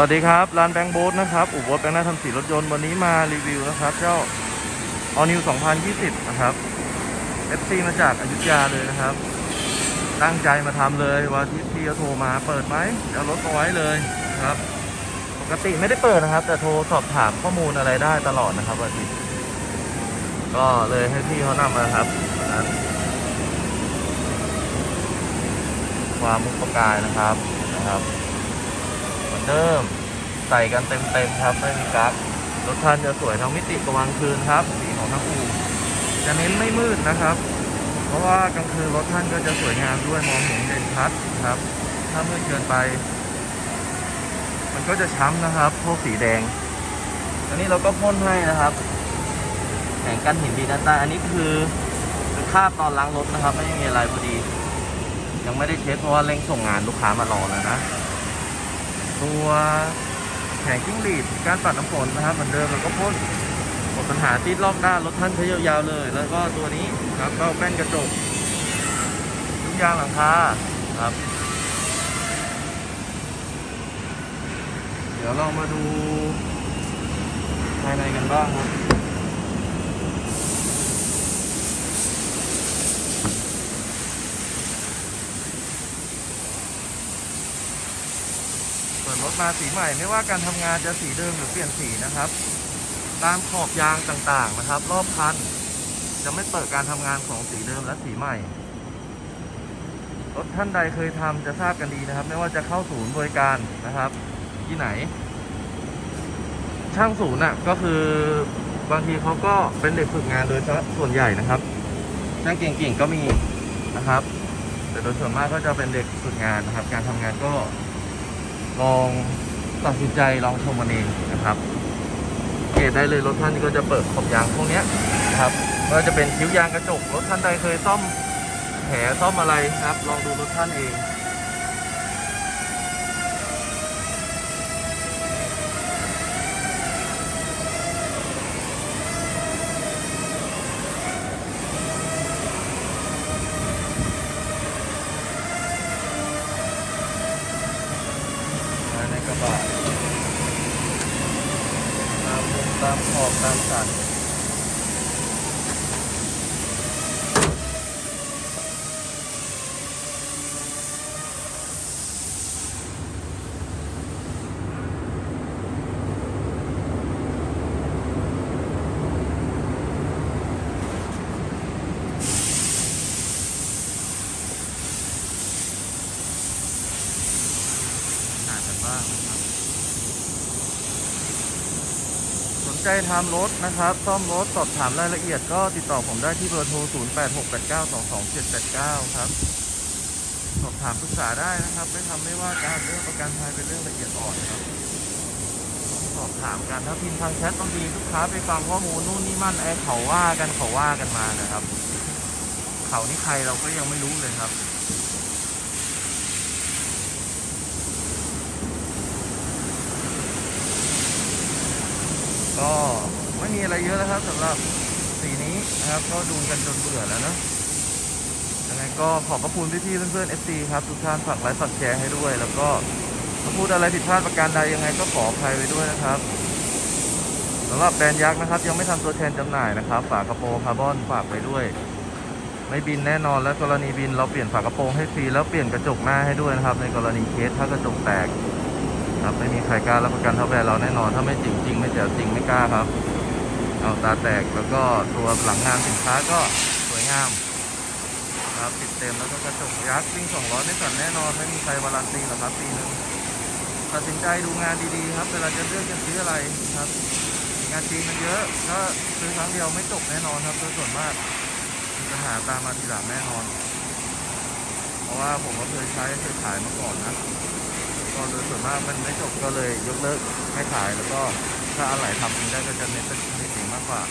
วัสดีครับ ร้านแบงค์โบ๊ทนะครับอุบลแบงค์หน้าทำสีรถยนต์วันนี้มารีวิวนะครับ เจ้า All New 2020 นะครับ FC มาจากอยุธยาเลยนะครับ ตั้งใจมาทำเลยวันที่พี่เขาโทรมาเปิดไหมเดี๋ยวรถมาไว้เลยครับ ปกติไม่ได้เปิดนะครับ แต่โทรสอบถามข้อมูลอะไรได้ตลอดนะครับวันนี้ก็เลยให้พี่เขานำมาครับความมุกประกายนะครับนะครับ เดิม ใส่กันเต็มๆครับไม่มีกั๊กรถคันจะสวยทั้งมิติกลางคืนครับ สีของทั้งอู่จะเน้นไม่มืดนะครับ เพราะว่ากลางคืนรถท่านก็จะสวยงามด้วยมองเห็นเด่นชัดครับ ถ้ามืดเกินไป มันก็จะช้ำนะครับ พวกสีแดง อันนี้เราก็พ่นให้นะครับแผงกันหินดีด้านใต้อันนี้คือเป็นคาบตอนล้างรถนะครับ ไม่มีอะไรพอดี ยังไม่ได้เช็ดเพราะว่าเร่งส่งงานลูกค้ามารอแล้วนะ ตัวแผงกิ้งหรีดการปัดน้ำฝนนะครับเหมือนเดิมแล้วก็พ่นหมดปัญหาติดลอกด้านรถท่านใช้ยาวๆเลย แล้วก็ตัวนี้ครับก็แป้นกระจกทุกยางหลังคาครับ เดี๋ยวเรามาดูภายในกันบ้างครับ ส่วนรถมาสีใหม่ไม่ว่าการทำงานจะสีเดิมหรือเปลี่ยนสีนะครับ ตามขอบยางต่างๆนะครับ รอบคันจะไม่เปิดการทำงานของสีเดิมและสีใหม่ รถท่านใดเคยทำจะทราบกันดีนะครับ ไม่ว่าจะเข้าศูนย์บริการนะครับ ที่ไหน ช่างศูนย์น่ะก็คือบางทีเขาก็เป็นเด็กฝึกงานโดยส่วนใหญ่นะครับช่างเก่งๆก็มีนะครับ แต่โดยส่วนมากก็จะเป็นเด็กฝึกงานนะครับ การทำงานก็ ลองตัดสินใจลองชมมันเองนะครับเกตได้เลยรถท่านก็จะเปิดขอบยางพวกนี้นะครับไม่ว่าจะเป็นคิ้วยางกระจกรถท่านใดเคยซ่อมแผลซ่อมอะไรครับ ลองดูรถท่านเอง มาในกระบะ ตามขอบตามสันหนากันบ้างนะครับ สน ใจทำรถนะครับ ซ่อมรถสอบถามรายละเอียดก็ติดต่อผมได้ที่เบอร์โทร 0868922789 ครับ สอบถามปรึกษาได้นะครับ ไม่ทำไม่ว่าการเรื่องประกันภัยเป็นเรื่องละเอียดอ่อนครับ สอบถามกันถ้าพิมพ์ทางแชทบางทีลูกค้าไปฟังข้อมูลนู่นนี่มั่นไอ้เขาว่ากันเขาว่ากันมานะครับ เขานี่ใครเราก็ยังไม่รู้เลยครับ ก็ไม่มีอะไรเยอะนะครับสำหรับสีนี้นะครับ ก็ดูกันจนเบื่อแล้วนะยังไงก็ขอบพระคุณพี่ๆเพื่อนๆ FC ครับ ทุกท่านฝากไลค์ฝากแชร์ให้ด้วย แล้วก็ถ้าพูดอะไรผิดพลาดประการใดยังไงก็ขออภัยไว้ด้วยนะครับสำหรับแบรนด์ยักษ์นะครับ ยังไม่ทำตัวแทนจำหน่ายนะครับ ฝากระโปรงคาร์บอนฝากไปด้วย ไม่บินแน่นอนและกรณีบินเราเปลี่ยนฝากระโปรงให้ฟรีแล้วเปลี่ยนกระจกหน้าให้ด้วยนะครับ ในกรณีเคสถ้ากระจกแตก ครับไม่มีใครกล้ารับประกันเท่าแบรนด์เราแน่นอน ถ้าไม่จริงจริงไม่แจ๋วจริงไม่กล้าครับ เอาตาแตกแล้วก็ตัวหลังงานสินค้าก็สวยงามครับติดเต็มแล้วก็กระจกยักษ์วิ่ง200ไม่สั่นแน่นอนไม่มีใครวารันตีหรอกครับปีหนึงตัดสินใจดูงานดีๆ ครับเวลาจะเลือกจะซื้ออะไรครับงานจริงมันเยอะถ้าซื้อครั้งเดียวไม่จบแน่นอนครับโดยส่วนมากมีปัญหาตามมาทีหลังแน่นอน เพราะว่าผมก็เคยใช้เคยขายมาก่อนนะ ก็โดยส่วนมากมันไม่จบก็เลยยกเลิกไม่ขายแล้วก็ถ้าอะไรทำเองได้ก็จะเน้นเป็นเองมากกว่า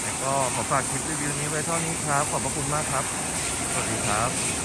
แต่ก็ขอฝากคลิปรีวิวนี้ไว้เท่านี้ครับ ขอบพระคุณมากครับ สวัสดีครับ